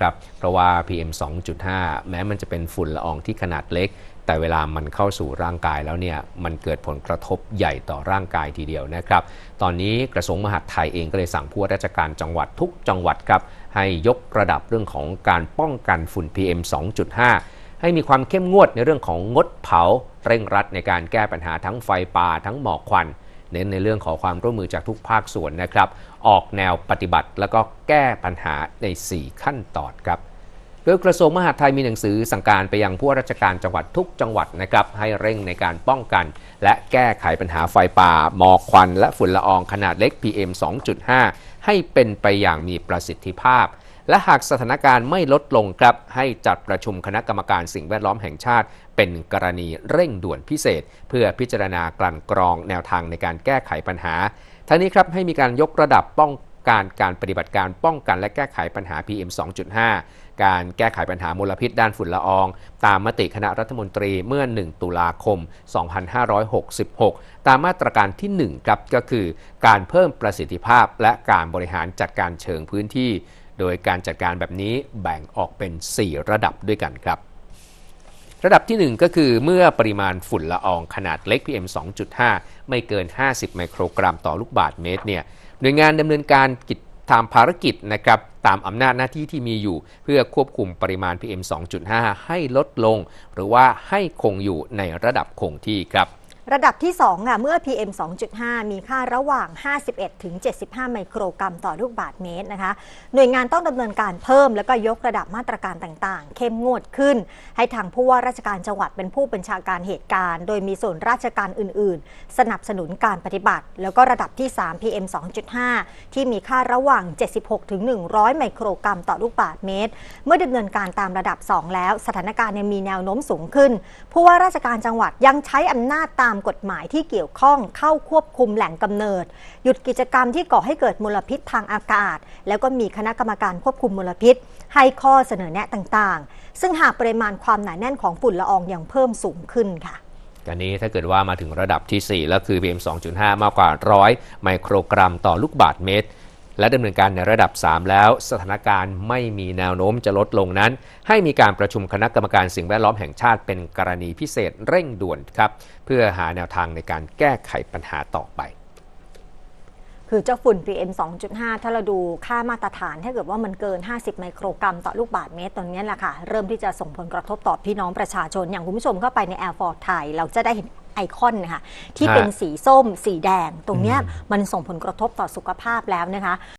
ครับเพราะว่า PM 2.5 แม้มันจะเป็นฝุ่นละอองที่ขนาดเล็ก แต่เวลามันเข้าสู่ร่างกายแล้วเนี่ยมันเกิดผลกระทบใหญ่ต่อร่างกายทีเดียวนะครับ ตอนนี้กระทรวงมหาดไทยเองก็เลยสั่งผู้ว่าราชการจังหวัดทุกจังหวัดครับให้ยกระดับเรื่องของการป้องกันฝุ่น PM 2.5 ให้มีความเข้มงวดในเรื่องของงดเผา เร่งรัดในการแก้ปัญหาทั้งไฟป่าทั้งหมอกควัน เน้นในเรื่องของความร่วมมือจากทุกภาคส่วนนะครับ ออกแนวปฏิบัติแล้วก็แก้ปัญหาใน 4 ขั้นตอนครับโดยกระทรวงมหาดไทยมีหนังสือสั่งการไปยังผู้ราชการจังหวัดทุกจังหวัดนะครับให้เร่งในการป้องกัน และแก้ไขปัญหาไฟป่าหมอกควัน และฝุ่นละอองขนาดเล็ก PM 2.5 ให้เป็นไปอย่างมีประสิทธิภาพ และหากสถานการณ์ไม่ลดลงครับ ให้จัดประชุมคณะกรรมการสิ่งแวดล้อมแห่งชาติ เป็นกรณีเร่งด่วนพิเศษ เพื่อพิจารณากลั่นกรองแนวทางในการแก้ไขปัญหา ทั้งนี้ครับให้มีการยกระดับป้องกันการปฏิบัติการป้องกันและแก้ไขปัญหา PM 2.5 การแก้ไขปัญหามลพิษด้านฝุ่นละออง ตามมติคณะรัฐมนตรีเมื่อ 1 ตุลาคม 2566 ตามมาตรการที่ 1 ครับก็คือ การเพิ่มประสิทธิภาพและการบริหารจัดการเชิงพื้นที่ โดยการจัดการแบบนี้แบ่งออกเป็น 4 ระดับด้วยกันครับ ระดับที่ 1 ก็คือเมื่อปริมาณฝุ่นละอองขนาดเล็ก PM 2.5 ไม่เกิน 50 ไมโครกรัมต่อลูกบาศก์เมตรเนี่ยหน่วยงานดำเนินการกิจตามภารกิจนะครับตามอำนาจหน้าที่ที่มีอยู่ เพื่อควบคุมปริมาณ PM 2.5 ให้ลดลง หรือว่าให้คงอยู่ในระดับคงที่ครับ ระดับที่2ค่ะเมื่อ PM 2.5 มีค่าระหว่าง 51 ถึง 75 ไมโครกรัมต่อลูกบาศก์เมตรนะคะ หน่วยงานต้องดำเนินการเพิ่ม แล้วก็ยกระดับมาตรการต่างๆ เข้มงวดขึ้น ให้ทางผู้ว่าราชการจังหวัดเป็นผู้บัญชาการเหตุการณ์ โดยมีส่วนราชการอื่น ๆ สนับสนุนการปฏิบัติ แล้วก็ระดับที่ 3 PM 2.5 ที่มีค่าระหว่าง 76 ถึง 100 ไมโครกรัมต่อลูกบาศก์เมตร เมื่อดำเนินการตามระดับ 2 แล้ว สถานการณ์ยังมีแนวโน้มสูงขึ้น ผู้ว่าราชการจังหวัดยังใช้อำนาจตามกฎหมายที่เกี่ยวข้องเข้าควบคุมแหล่งกำเนิด หยุดกิจกรรมที่ก่อให้เกิดมลพิษทางอากาศ แล้วก็มีคณะกรรมการควบคุมมลพิษ ให้ข้อเสนอแนะต่างๆ ซึ่งหากปริมาณความหนาแน่นของฝุ่นละอองยังเพิ่มสูงขึ้นค่ะกันนี้ถ้าเกิดว่ามาถึงระดับที่ 4 แล้วคือ PM 2.5 มากกว่า 100 ไมโครกรัมต่อลูกบาศก์เมตร และดำเนินการในระดับ 3 แล้ว สถานการณ์ไม่มีแนวโน้มจะลดลงนั้น ให้มีการประชุมคณะกรรมการสิ่งแวดล้อมแห่งชาติเป็นกรณีพิเศษเร่งด่วนครับเพื่อหาแนวทางในการแก้ไขปัญหาต่อไปคือเจ้าฝุ่น PM 2.5 ถ้าเราดูค่ามาตรฐาน ถ้าเกิดว่ามันเกิน 50 ไมโครกรัมต่อลูกบาศก์เมตรตรงนี้แหละค่ะ เริ่มที่จะส่งผลกระทบต่อพี่น้องประชาชน อย่างคุณผู้ชมเข้าไปใน Air f o r ไทย เราจะได้เห็น ไอคอนนะคะที่เป็นสีส้ม สีแดง ตรงเนี้ยมันส่งผลกระทบต่อสุขภาพแล้วนะคะ